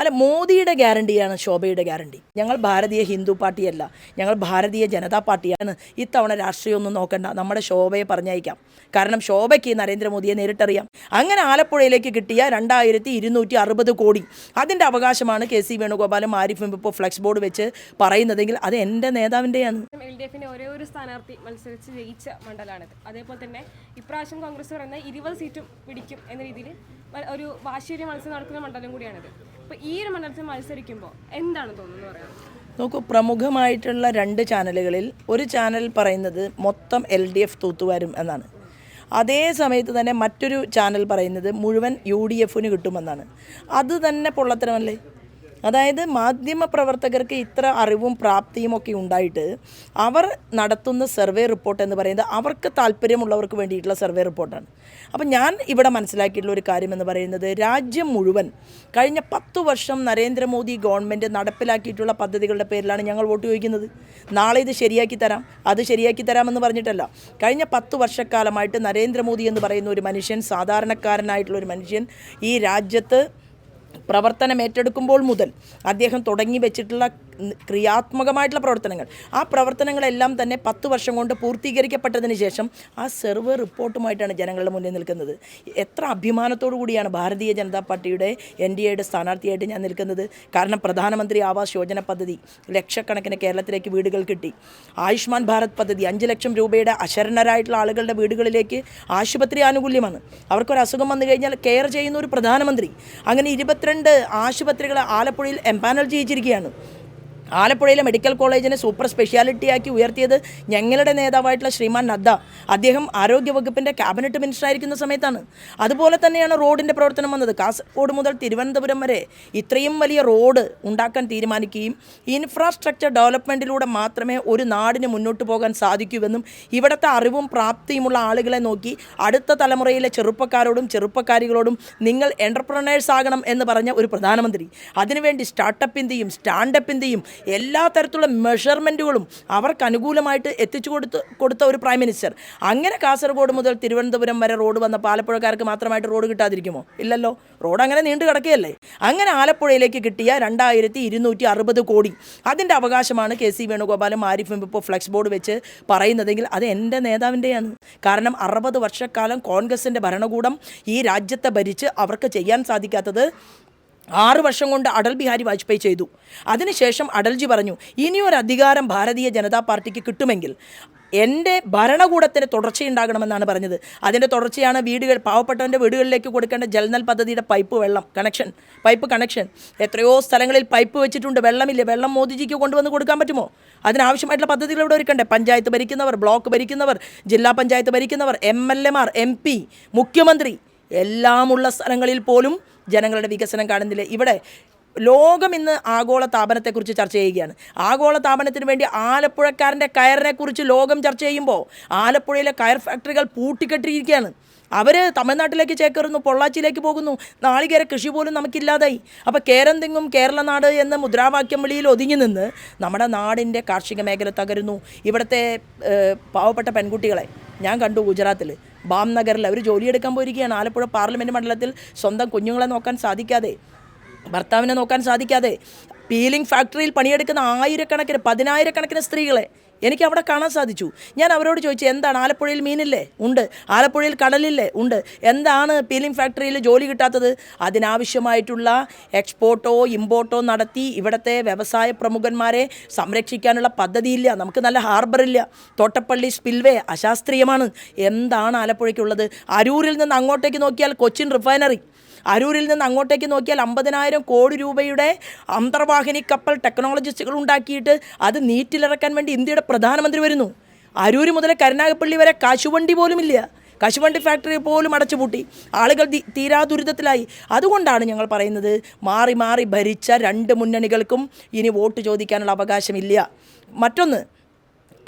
അല്ല മോദിയുടെ ഗ്യാരണ്ടിയാണ് ശോഭയുടെ ഗ്യാരണ്ടി. ഞങ്ങൾ ഭാരതീയ ഹിന്ദു പാർട്ടിയല്ല. ഞങ്ങൾ ഭാരതീയ ജനതാ പാർട്ടിയാണ്. ഇത്തവണ രാഷ്ട്രീയമൊന്നും നോക്കണ്ട. നമ്മുടെ ശോഭയെ പറഞ്ഞയക്കാം. കാരണം ശോഭയ്ക്ക് നരേന്ദ്രമോദിയെ നേരിട്ടറിയാം. അങ്ങനെ ആലപ്പുഴയിലേക്ക് കിട്ടിയ രണ്ടായിരത്തി ഇരുന്നൂറ്റി അറുപത് കോടി. അതിന്റെ അവകാശമാണ് കെ സി വേണുഗോപാലും ആരിഫും ഇപ്പോൾ ഫ്ലെക്സ് ബോർഡ് വെച്ച് പറയുന്നതെങ്കിൽ അത് എന്റെ നേതാവിന്റെയാണ്. എൽ ഡി എഫിന്റെ ഒരേ സ്ഥാനാർത്ഥി മത്സരിച്ച് ജയിച്ച മണ്ഡലമാണിത് അതേപോലെ തന്നെ ഇപ്രാവശ്യം കോൺഗ്രസ് പറയുന്ന ഇരുപത് സീറ്റും പിടിക്കും എന്ന രീതിയിൽ ഒരു വാശിയേറിയ മത്സരം നടക്കുന്ന മണ്ഡലം കൂടിയാണിത്. അപ്പോൾ ഈ ഒരു മണ്ഡലത്തിൽ മത്സരിക്കുമ്പോൾ എന്താണ് തോന്നുന്നത് നോക്കൂ പ്രമുഖമായിട്ടുള്ള രണ്ട് ചാനലുകളിൽ ഒരു ചാനൽ പറയുന്നത് മൊത്തം എൽ ഡി എഫ് തൂത്തുവാരും എന്നാണ്. അതേ സമയത്ത് തന്നെ മറ്റൊരു ചാനൽ പറയുന്നത് മുഴുവൻ യു ഡി എഫിന് കിട്ടുമെന്നാണ്. അത് തന്നെ പൊള്ളത്തരമല്ലേ? അതായത് മാധ്യമ പ്രവർത്തകർക്ക് ഇത്ര അറിവും പ്രാപ്തിയും ഒക്കെ ഉണ്ടായിട്ട് അവർ നടത്തുന്ന സർവേ റിപ്പോർട്ട് എന്ന് പറയുന്നത് അവർക്ക് താല്പര്യമുള്ളവർക്ക് വേണ്ടിയിട്ടുള്ള സർവേ റിപ്പോർട്ടാണ്. അപ്പം ഞാൻ ഇവിടെ മനസ്സിലാക്കിയിട്ടുള്ള ഒരു കാര്യം എന്ന് പറയുന്നത് രാജ്യം മുഴുവൻ കഴിഞ്ഞ പത്ത് വർഷം നരേന്ദ്രമോദി ഗവൺമെന്റ് നടപ്പിലാക്കിയിട്ടുള്ള പദ്ധതികളുടെ പേരിലാണ് ഞങ്ങൾ വോട്ട് ചോദിക്കുന്നത്. നാളെ ഇത് ശരിയാക്കി തരാം അത് ശരിയാക്കി തരാമെന്ന് പറഞ്ഞിട്ടല്ല. കഴിഞ്ഞ പത്ത് വർഷക്കാലമായിട്ട് നരേന്ദ്രമോദി എന്ന് പറയുന്ന ഒരു മനുഷ്യൻ സാധാരണക്കാരനായിട്ടുള്ള ഒരു മനുഷ്യൻ ഈ രാജ്യത്ത് പ്രവർത്തനം ഏറ്റെടുക്കുമ്പോൾ മുതൽ അദ്ദേഹം തുടങ്ങി വെച്ചിട്ടുള്ള ക്രിയാത്മകമായിട്ടുള്ള പ്രവർത്തനങ്ങൾ. ആ പ്രവർത്തനങ്ങളെല്ലാം തന്നെ പത്ത് വർഷം കൊണ്ട് പൂർത്തീകരിക്കപ്പെട്ടതിന് ശേഷം ആ സെർവ് റിപ്പോർട്ടുമായിട്ടാണ് ജനങ്ങളുടെ മുന്നിൽ നിൽക്കുന്നത്. എത്ര അഭിമാനത്തോടു കൂടിയാണ് ഭാരതീയ ജനതാ പാർട്ടിയുടെ എൻ ഡി എയുടെ സ്ഥാനാർത്ഥിയായിട്ട് ഞാൻ നിൽക്കുന്നത്. കാരണം പ്രധാനമന്ത്രി ആവാസ് യോജന പദ്ധതി ലക്ഷക്കണക്കിന് കേരളത്തിലേക്ക് വീടുകൾ കിട്ടി. ആയുഷ്മാൻ ഭാരത് പദ്ധതി അഞ്ച് ലക്ഷം രൂപയുടെ അശരണരായിട്ടുള്ള ആളുകളുടെ വീടുകളിലേക്ക് ആശുപത്രി ആനുകൂല്യമാണ്. അവർക്കൊരു അസുഖം വന്നു കഴിഞ്ഞാൽ കെയർ ചെയ്യുന്ന ഒരു പ്രധാനമന്ത്രി. അങ്ങനെ ഇരുപത്തിരണ്ട് ആശുപത്രികൾ ആലപ്പുഴയിൽ എംപാനൽ ചെയ്യിച്ചിരിക്കുകയാണ് ആലപ്പുഴയിലെ മെഡിക്കൽ കോളേജിനെ സൂപ്പർ സ്പെഷ്യാലിറ്റി ആക്കി ഉയർത്തിയത് ഞങ്ങളുടെ നേതാവായിട്ടുള്ള ശ്രീമാൻ നദ്ദ. അദ്ദേഹം ആരോഗ്യവകുപ്പിന്റെ ക്യാബിനറ്റ് മിനിസ്റ്റർ ആയിരിക്കുന്ന സമയത്താണ്. അതുപോലെ തന്നെയാണ് റോഡിന്റെ പ്രവർത്തനം വന്നത്. കാസർഗോഡ് മുതൽ തിരുവനന്തപുരം വരെ ഇത്രയും വലിയ റോഡ് ഉണ്ടാക്കാൻ തീരുമാനിക്കുകയും ഇൻഫ്രാസ്ട്രക്ചർ ഡെവലപ്മെന്റിലൂടെ മാത്രമേ ഒരു നാടിന് മുന്നോട്ട് പോകാൻ സാധിക്കൂവെന്നും ഇവിടുത്തെ അറിവും പ്രാപ്തിയുമുള്ള ആളുകളെ നോക്കി അടുത്ത തലമുറയിലെ ചെറുപ്പക്കാരോടും ചെറുപ്പക്കാരികളോടും നിങ്ങൾ എന്റർപ്രണേഴ്സ് ആകണം എന്ന് പറഞ്ഞ ഒരു പ്രധാനമന്ത്രി. അതിനുവേണ്ടി സ്റ്റാർട്ടപ്പിന്റെയും സ്റ്റാൻഡപ്പിന്റെയും എല്ലാ തരത്തിലുള്ള മെഷർമെന്റുകളും അവർക്ക് അനുകൂലമായിട്ട് എത്തിച്ചു കൊടുത്ത് കൊടുത്ത ഒരു പ്രൈം മിനിസ്റ്റർ അങ്ങനെ കാസർഗോഡ് മുതൽ തിരുവനന്തപുരം വരെ റോഡ് വന്ന ആലപ്പുഴക്കാർക്ക് മാത്രമായിട്ട് റോഡ് കിട്ടാതിരിക്കുമോ? ഇല്ലല്ലോ. റോഡ് അങ്ങനെ നീണ്ടു കിടക്കുകയല്ലേ? അങ്ങനെ ആലപ്പുഴയിലേക്ക് കിട്ടിയ രണ്ടായിരത്തി ഇരുന്നൂറ്റി അറുപത് കോടി. അതിന്റെ അവകാശമാണ് കെ സി വേണുഗോപാലും ആരിഫും ഇപ്പോൾ ഫ്ലെക്സ് ബോർഡ് വെച്ച് പറയുന്നതെങ്കിൽ അത് എന്റെ നേതാവിന്റെയാണ് കാരണം അറുപത് വർഷക്കാലം കോൺഗ്രസിന്റെ ഭരണകൂടം ഈ രാജ്യത്തെ ഭരിച്ച് അവർക്ക് ചെയ്യാൻ സാധിക്കാത്തത് ആറ് വർഷം കൊണ്ട് അടൽ ബിഹാരി വാജ്പേയി ചെയ്തു. അതിനുശേഷം അടൽജി പറഞ്ഞു ഇനിയൊരു അധികാരം ഭാരതീയ ജനതാ പാർട്ടിക്ക് കിട്ടുമെങ്കിൽ എന്റെ ഭരണകൂടത്തിന് തുടർച്ചയുണ്ടാകണമെന്നാണ് പറഞ്ഞത്. അതിന്റെ തുടർച്ചയാണ് വീടുകൾ പാവപ്പെട്ടവന്റെ വീടുകളിലേക്ക് കൊടുക്കേണ്ട ജലനൽ പദ്ധതിയുടെ പൈപ്പ് വെള്ളം കണക്ഷൻ പൈപ്പ് കണക്ഷൻ എത്രയോ സ്ഥലങ്ങളിൽ പൈപ്പ് വെച്ചിട്ടുണ്ട്. വെള്ളമില്ല? വെള്ളം മോദിജിക്ക് കൊണ്ടുവന്ന് കൊടുക്കാൻ പറ്റുമോ? അതിനാവശ്യമായിട്ടുള്ള പദ്ധതികൾ ഇവിടെ ഒരുക്കണ്ടേ? പഞ്ചായത്ത് ഭരിക്കുന്നവർ ബ്ലോക്ക് ഭരിക്കുന്നവർ ജില്ലാ പഞ്ചായത്ത് ഭരിക്കുന്നവർ എം എൽ എമാർ എം പി മുഖ്യമന്ത്രി എല്ലാമുള്ള സ്ഥലങ്ങളിൽ പോലും ജനങ്ങളുടെ വികസനം കാണുന്നില്ല. ഇവിടെ ലോകം ഇന്ന് ആഗോള താപനത്തെക്കുറിച്ച് ചർച്ച ചെയ്യുകയാണ്. ആഗോള താപനത്തിന് വേണ്ടി ആലപ്പുഴക്കാരന്റെ കയറിനെ കുറിച്ച് ലോകം ചർച്ച ചെയ്യുമ്പോൾ ആലപ്പുഴയിലെ കയർ ഫാക്ടറികൾ പൂട്ടിക്കെട്ടിയിരിക്കുകയാണ്. അവർ തമിഴ്നാട്ടിലേക്ക് ചേക്കേറുന്നു പൊള്ളാച്ചിയിലേക്ക് പോകുന്നു. നാളികേര കൃഷി പോലും നമുക്കില്ലാതായി. അപ്പോൾ കേരം തിങ്ങും കേരള നാട് എന്ന മുദ്രാവാക്യം വിളിയിൽ ഒതുങ്ങി നിന്ന് നമ്മുടെ നാടിന്റെ കാർഷിക മേഖല തകരുന്നു. ഇവിടുത്തെ പാവപ്പെട്ട പെൺകുട്ടികളെ ഞാൻ കണ്ടു ഗുജറാത്തിൽ. ബാം നഗറിൽ അവർ ജോലിയെടുക്കാൻ പോയിരിക്കുകയാണ്. ആലപ്പുഴ പാർലമെന്റ് മണ്ഡലത്തിൽ സ്വന്തം കുഞ്ഞുങ്ങളെ നോക്കാൻ സാധിക്കാതെ ഭർത്താവിനെ നോക്കാൻ സാധിക്കാതെ പീലിംഗ് ഫാക്ടറിയിൽ പണിയെടുക്കുന്ന ആയിരക്കണക്കിന് പതിനായിരക്കണക്കിന് സ്ത്രീകളെ എനിക്ക് അവിടെ കാണാൻ സാധിച്ചു. ഞാൻ അവരോട് ചോദിച്ചു എന്താണ്? ആലപ്പുഴയിൽ മീനില്ലേ? ഉണ്ട്. ആലപ്പുഴയിൽ കടലില്ലേ? ഉണ്ട്. എന്താണ് പീലിംഗ് ഫാക്ടറിയിൽ ജോലി കിട്ടാത്തത്? അതിനാവശ്യമായിട്ടുള്ള എക്സ്പോർട്ടോ ഇമ്പോർട്ടോ നടത്തി ഇവിടുത്തെ വ്യവസായ പ്രമുഖന്മാരെ സംരക്ഷിക്കാനുള്ള പദ്ധതിയില്ല. നമുക്ക് നല്ല ഹാർബറില്ല തോട്ടപ്പള്ളി സ്പിൽവേ അശാസ്ത്രീയമാണ്. എന്താണ് ആലപ്പുഴയ്ക്കുള്ളത്? അരൂരിൽ നിന്ന് അങ്ങോട്ടേക്ക് നോക്കിയാൽ കൊച്ചിൻ റിഫൈനറി അരൂരിൽ നിന്ന് അങ്ങോട്ടേക്ക് നോക്കിയാൽ അമ്പതിനായിരം കോടി രൂപയുടെ അന്തർവാഹിനി കപ്പൽ ടെക്നോളജിസ്റ്റുകൾ ഉണ്ടാക്കിയിട്ട് അത് നീറ്റിലിറക്കാൻ വേണ്ടി ഇന്ത്യയുടെ പ്രധാനമന്ത്രി വരുന്നു. അരൂർ മുതൽ കരുനാഗപ്പള്ളി വരെ കശുവണ്ടി പോലുമില്ല. കശുവണ്ടി ഫാക്ടറി പോലും അടച്ചുപൂട്ടി ആളുകൾ തീരാ ദുരിതത്തിലായി. അതുകൊണ്ടാണ് ഞങ്ങൾ പറയുന്നത് മാറി മാറി ഭരിച്ച രണ്ട് മുന്നണികൾക്കും ഇനി വോട്ട് ചോദിക്കാനുള്ള അവകാശമില്ല. മറ്റൊന്ന്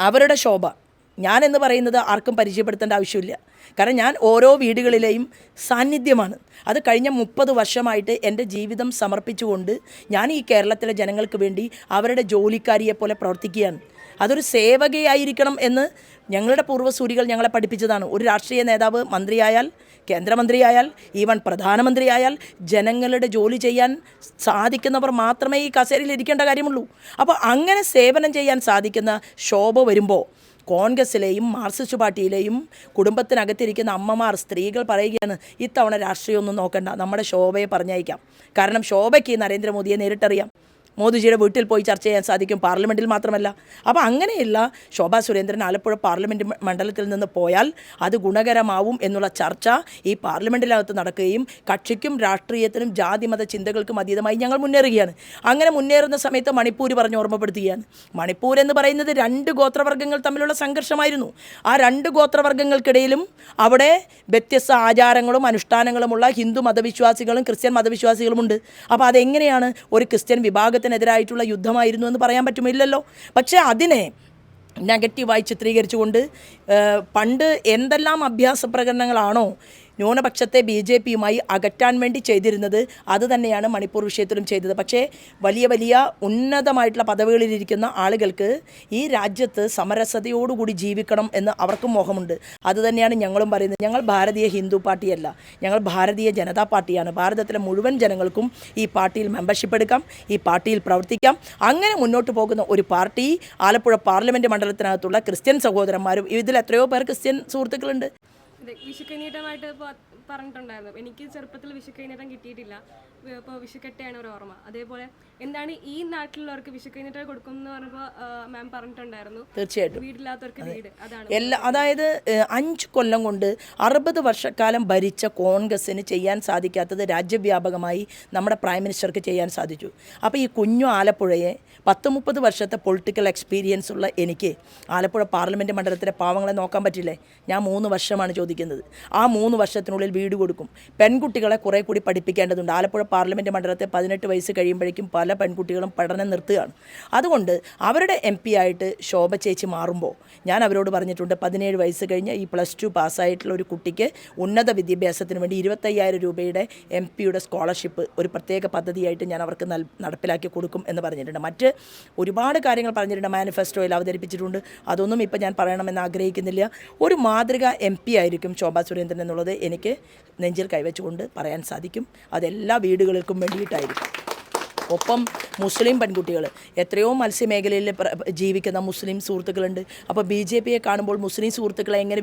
അവരുടെ ശോഭ. ഞാൻ എന്ന് പറയുന്നത് ആർക്കും പരിചയപ്പെടുത്തേണ്ട ആവശ്യമില്ല. കാരണം ഞാൻ ഓരോ വീടുകളിലെയും സാന്നിധ്യമാണ്. അത് കഴിഞ്ഞ മുപ്പത് വർഷമായിട്ട് എന്റെ ജീവിതം സമർപ്പിച്ചുകൊണ്ട് ഞാൻ ഈ കേരളത്തിലെ ജനങ്ങൾക്ക് വേണ്ടി അവരുടെ ജോലിക്കാരിയെ പോലെ പ്രവർത്തിക്കുകയാണ്. അതൊരു സേവകയായിരിക്കണം എന്ന് ഞങ്ങളുടെ പൂർവസൂരികൾ ഞങ്ങളെ പഠിപ്പിച്ചതാണ്. ഒരു രാഷ്ട്രീയ നേതാവ് മന്ത്രിയായാൽ കേന്ദ്രമന്ത്രിയായാൽ ഈവൻ പ്രധാനമന്ത്രിയായാൽ ജനങ്ങളുടെ ജോലി ചെയ്യാൻ സാധിക്കുന്നവർ മാത്രമേ ഈ കസേരയിൽ ഇരിക്കേണ്ട കാര്യമുള്ളൂ. അപ്പോൾ അങ്ങനെ സേവനം ചെയ്യാൻ സാധിക്കുന്ന ശോഭ വരുമ്പോൾ കോൺഗ്രസ്സിലെയും മാർക്സിസ്റ്റ് പാർട്ടിയിലെയും കുടുംബത്തിനകത്തിരിക്കുന്ന അമ്മമാർ സ്ത്രീകൾ പറയുകയാണ് ഇത്തവണ രാഷ്ട്രീയമൊന്നും നോക്കണ്ട നമ്മുടെ ശോഭയെ പറഞ്ഞയക്കാം. കാരണം ശോഭയ്ക്ക് നരേന്ദ്രമോദിയെ നേരിട്ടറിയാം. മോദിജിയുടെ വീട്ടിൽ പോയി ചർച്ച ചെയ്യാൻ സാധിക്കും പാർലമെന്റിൽ മാത്രമല്ല. അപ്പോൾ അങ്ങനെയുള്ള ശോഭാ സുരേന്ദ്രൻ ആലപ്പുഴ പാർലമെന്റ് മണ്ഡലത്തിൽ നിന്ന് പോയാൽ അത് ഗുണകരമാവും എന്നുള്ള ചർച്ച ഈ പാർലമെന്റിനകത്ത് നടക്കുകയും കക്ഷിക്കും രാഷ്ട്രീയത്തിനും ജാതി മത ചിന്തകൾക്കും അതീതമായി ഞങ്ങൾ മുന്നേറുകയാണ്. അങ്ങനെ മുന്നേറുന്ന സമയത്ത് മണിപ്പൂർ പറഞ്ഞ് ഓർമ്മപ്പെടുത്തുകയാണ്. മണിപ്പൂർ എന്ന് പറയുന്നത് രണ്ട് ഗോത്രവർഗങ്ങൾ തമ്മിലുള്ള സംഘർഷമായിരുന്നു. ആ രണ്ട് ഗോത്രവർഗങ്ങൾക്കിടയിലും അവിടെ വ്യത്യസ്ത ആചാരങ്ങളും അനുഷ്ഠാനങ്ങളുമുള്ള ഹിന്ദു മതവിശ്വാസികളും ക്രിസ്ത്യൻ മതവിശ്വാസികളുമുണ്ട്. അപ്പോൾ അതെങ്ങനെയാണ് ഒരു ക്രിസ്ത്യൻ വിഭാഗത്തിനെതിരായിട്ടുള്ള യുദ്ധമായിരുന്നു എന്ന് പറയാൻ പറ്റുമില്ലല്ലോ. പക്ഷേ അതിനെ നെഗറ്റീവായി ചിത്രീകരിച്ചുകൊണ്ട് പണ്ട് എന്തെല്ലാം അഭ്യാസ പ്രകടനങ്ങളാണോ ന്യൂനപക്ഷത്തെ ബി ജെ പിയുമായി അകറ്റാൻ വേണ്ടി ചെയ്തിരുന്നത് അത് തന്നെയാണ് മണിപ്പൂർ വിഷയത്തിലും ചെയ്തത്. പക്ഷേ വലിയ വലിയ ഉന്നതമായിട്ടുള്ള പദവികളിലിരിക്കുന്ന ആളുകൾക്ക് ഈ രാജ്യത്ത് സമരസതയോടുകൂടി ജീവിക്കണം എന്ന് അവർക്കും മോഹമുണ്ട്. അത് തന്നെയാണ് ഞങ്ങളും പറയുന്നത്. ഞങ്ങൾ ഭാരതീയ ഹിന്ദു പാർട്ടിയല്ല. ഞങ്ങൾ ഭാരതീയ ജനതാ പാർട്ടിയാണ്. ഭാരതത്തിലെ മുഴുവൻ ജനങ്ങൾക്കും ഈ പാർട്ടിയിൽ മെമ്പർഷിപ്പ് എടുക്കാം ഈ പാർട്ടിയിൽ പ്രവർത്തിക്കാം. അങ്ങനെ മുന്നോട്ട് പോകുന്ന ഒരു പാർട്ടി ആലപ്പുഴ പാർലമെന്റ് മണ്ഡലത്തിനകത്തുള്ള ക്രിസ്ത്യൻ സഹോദരന്മാരും ഇതിൽ എത്രയോ പേർ ക്രിസ്ത്യൻ സുഹൃത്തുക്കളുണ്ട്. ഇത് വിഷുക്കൈനീട്ടമായിട്ട് ഇപ്പോൾ പറഞ്ഞിട്ടുണ്ടായിരുന്നു. എനിക്ക് ചെറുപ്പത്തിൽ വിഷുക്കൈനീട്ടം കിട്ടിയിട്ടില്ല. ഇപ്പോൾ വിഷുക്കെട്ടയാണ് ഒരു ഓർമ്മ. അതേപോലെ എന്താണ് ഈ നാട്ടിലുള്ളവർക്ക് വിഷുക്കൈനീട്ടം കൊടുക്കും എന്ന് പറഞ്ഞപ്പോൾ മാം പറഞ്ഞിട്ടുണ്ടായിരുന്നു. തീർച്ചയായിട്ടും. വീടില്ലാത്തവർക്ക് വീട്. അതാണ്. എല്ലാ അതായത് അഞ്ച് കൊല്ലം കൊണ്ട് അറുപത് വർഷക്കാലം ഭരിച്ച കോൺഗ്രസ്സിന് ചെയ്യാൻ സാധിക്കാത്തത് രാജ്യവ്യാപകമായി നമ്മുടെ പ്രൈം മിനിസ്റ്റർക്ക് ചെയ്യാൻ സാധിച്ചു. അപ്പോൾ ഈ കുഞ്ഞു ആലപ്പുഴയെ പത്ത് മുപ്പത് വർഷത്തെ പൊളിറ്റിക്കൽ എക്സ്പീരിയൻസ് ഉള്ള എനിക്ക് ആലപ്പുഴ പാർലമെന്റ് മണ്ഡലത്തിലെ പാവങ്ങളെ നോക്കാൻ പറ്റില്ലേ? ഞാൻ മൂന്ന് വർഷമാണ് ചോദിക്കുന്നത്. ആ മൂന്ന് വർഷത്തിനുള്ളിൽ വീട് കൊടുക്കും. പെൺകുട്ടികളെ കുറേ കൂടി പഠിപ്പിക്കേണ്ടതുണ്ട്. ആലപ്പുഴ പാർലമെന്റ് മണ്ഡലത്തെ പതിനെട്ട് വയസ്സ് കഴിയുമ്പോഴേക്കും പല പെൺകുട്ടികളും പഠനം നിർത്തുകയാണ്. അതുകൊണ്ട് അവരുടെ എം പി ആയിട്ട് ശോഭ ചേച്ചി മാറുമ്പോൾ ഞാൻ അവരോട് പറഞ്ഞിട്ടുണ്ട് പതിനേഴ് വയസ്സ് കഴിഞ്ഞ് ഈ പ്ലസ് ടു പാസ്സായിട്ടുള്ള ഒരു കുട്ടിക്ക് ഉന്നത വിദ്യാഭ്യാസത്തിന് വേണ്ടി ഇരുപത്തയ്യായിരം രൂപയുടെ എം പിയുടെ സ്കോളർഷിപ്പ് ഒരു പ്രത്യേക പദ്ധതിയായിട്ട് ഞാൻ അവർക്ക് നൽ നടപ്പിലാക്കി കൊടുക്കും എന്ന് പറഞ്ഞിട്ടുണ്ട്. മറ്റ് ഒരുപാട് കാര്യങ്ങൾ പറഞ്ഞിട്ടുണ്ട്. മാനിഫെസ്റ്റോയിൽ അവതരിപ്പിച്ചിട്ടുണ്ട്. അതൊന്നും ഇപ്പം ഞാൻ പറയണമെന്ന് ആഗ്രഹിക്കുന്നില്ല. ഒരു മാതൃക എം പി ആയിരിക്കും ശോഭാ സുരേന്ദ്രൻ എന്നുള്ളത് എനിക്ക് നെഞ്ചിൽ കൈവച്ചുകൊണ്ട് പറയാൻ സാധിക്കും. അതെല്ലാ വീടുകൾക്കും വേണ്ടിയിട്ടായിരിക്കും. ഒപ്പം മുസ്ലിം പെൺകുട്ടികൾ എത്രയോ മത്സ്യമേഖലയിൽ ജീവിക്കുന്ന മുസ്ലിം സുഹൃത്തുക്കളുണ്ട്. അപ്പോൾ ബി ജെ പിയെ കാണുമ്പോൾ മുസ്ലിം സുഹൃത്തുക്കളെ എങ്ങനെ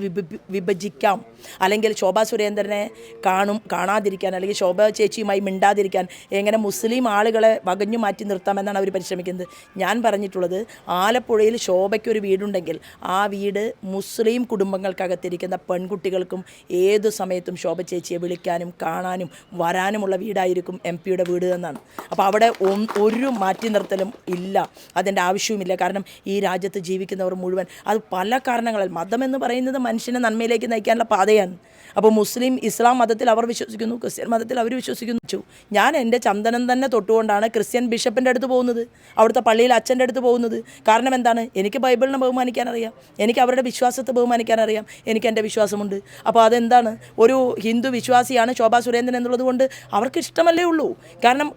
വിഭജിക്കാം? അല്ലെങ്കിൽ ശോഭാ സുരേന്ദ്രനെ കാണും കാണാതിരിക്കാൻ അല്ലെങ്കിൽ ശോഭാ ചേച്ചിയുമായി മിണ്ടാതിരിക്കാൻ എങ്ങനെ മുസ്ലിം ആളുകളെ വകഞ്ഞു മാറ്റി നിർത്താമെന്നാണ് അവർ പരിശ്രമിക്കുന്നത്. ഞാൻ പറഞ്ഞിട്ടുള്ളത് ആലപ്പുഴയിൽ ശോഭയ്ക്കൊരു വീടുണ്ടെങ്കിൽ ആ വീട് മുസ്ലിം കുടുംബങ്ങൾക്കകത്തിരിക്കുന്ന പെൺകുട്ടികൾക്കും ഏത് സമയത്തും ശോഭ ചേച്ചിയെ വിളിക്കാനും കാണാനും വരാനുമുള്ള വീടായിരിക്കും എം പിയുടെ വീട് എന്നാണ്. അപ്പോൾ അവിടെ ഒരു മാറ്റി നിർത്തലും ഇല്ല. അതിന്റെ ആവശ്യവുമില്ല. കാരണം ഈ രാജ്യത്ത് ജീവിക്കുന്നവർ മുഴുവൻ അത് പല കാരണങ്ങളാൽ മതം എന്ന് പറയുന്നത് മനുഷ്യനെ നന്മയിലേക്ക് നയിക്കാനുള്ള പാതയാണ്. അപ്പോൾ മുസ്ലിം ഇസ്ലാം മതത്തിൽ അവർ വിശ്വസിക്കുന്നു ക്രിസ്ത്യൻ മതത്തിൽ അവർ വിശ്വസിക്കുന്നു. ഞാൻ എന്റെ ചന്ദനം തന്നെ തൊട്ടുകൊണ്ടാണ് ക്രിസ്ത്യൻ ബിഷപ്പിന്റെ അടുത്ത് പോകുന്നത് അവിടുത്തെ പള്ളിയിൽ അച്ഛന്റെ അടുത്ത് പോകുന്നത്. കാരണം എന്താണ്? എനിക്ക് ബൈബിളിനെ ബഹുമാനിക്കാൻ അറിയാം എനിക്ക് അവരുടെ വിശ്വാസത്തെ ബഹുമാനിക്കാൻ അറിയാം എനിക്ക് എന്റെ വിശ്വാസമുണ്ട്. അപ്പോൾ അതെന്താണ്? ഒരു ഹിന്ദു വിശ്വാസിയാണ് ശോഭാ സുരേന്ദ്രൻ എന്നുള്ളത് കൊണ്ട് അവർക്ക് ഇഷ്ടമല്ലേ ഉള്ളൂ. കാരണം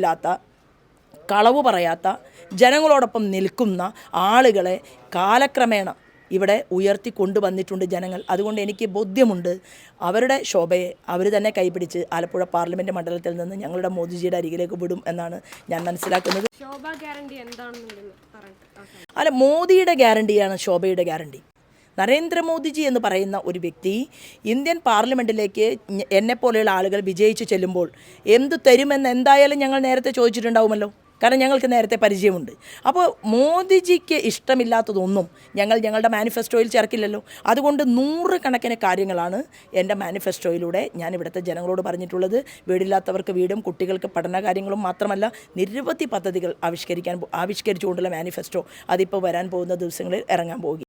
കാപഡ്യമില്ലാത്ത കളവ് പറയാത്ത ജനങ്ങളോടൊപ്പം നിൽക്കുന്ന ആളുകളെ കാലക്രമേണ ഇവിടെ ഉയർത്തി കൊണ്ടുവന്നിട്ടുണ്ട് ജനങ്ങൾ. അതുകൊണ്ട് എനിക്ക് ബോധ്യമുണ്ട് അവരുടെ ശോഭയെ അവർ തന്നെ കൈപിടിച്ച് ആലപ്പുഴ പാർലമെന്റ് മണ്ഡലത്തിൽ നിന്ന് ഞങ്ങളുടെ മോദിജിയുടെ അരികിലേക്ക് വിടും എന്നാണ് ഞാൻ മനസ്സിലാക്കുന്നത്. അല്ല മോദിയുടെ ഗ്യാരണ്ടിയാണ് ശോഭയുടെ ഗ്യാരണ്ടി. നരേന്ദ്രമോദിജി എന്ന് പറയുന്ന ഒരു വ്യക്തി ഇന്ത്യൻ പാർലമെന്റിലേക്ക് എന്നെപ്പോലെയുള്ള ആളുകൾ വിജയിച്ച് ചെല്ലുമ്പോൾ എന്ത് തരുമെന്ന് എന്തായാലും ഞങ്ങൾ നേരത്തെ ചോദിച്ചിട്ടുണ്ടാവുമല്ലോ. കാരണം ഞങ്ങൾക്ക് നേരത്തെ പരിചയമുണ്ട്. അപ്പോൾ മോദിജിക്ക് ഇഷ്ടമില്ലാത്തതൊന്നും ഞങ്ങൾ ഞങ്ങളുടെ മാനിഫെസ്റ്റോയിൽ ചേർക്കില്ലല്ലോ. അതുകൊണ്ട് നൂറുകണക്കിന് കാര്യങ്ങളാണ് എന്റെ മാനിഫെസ്റ്റോയിലൂടെ ഞാൻ ഇവിടുത്തെ ജനങ്ങളോട് പറഞ്ഞിട്ടുള്ളത്. വീടില്ലാത്തവർക്ക് വീടും കുട്ടികൾക്ക് പഠന കാര്യങ്ങളും മാത്രമല്ല നിരവധി പദ്ധതികൾ ആവിഷ്കരിക്കാൻ ആവിഷ്കരിച്ചുകൊണ്ടുള്ള മാനിഫെസ്റ്റോ അതിപ്പോൾ വരാൻ പോകുന്ന ദിവസങ്ങളിൽ ഇറങ്ങാൻ പോകുക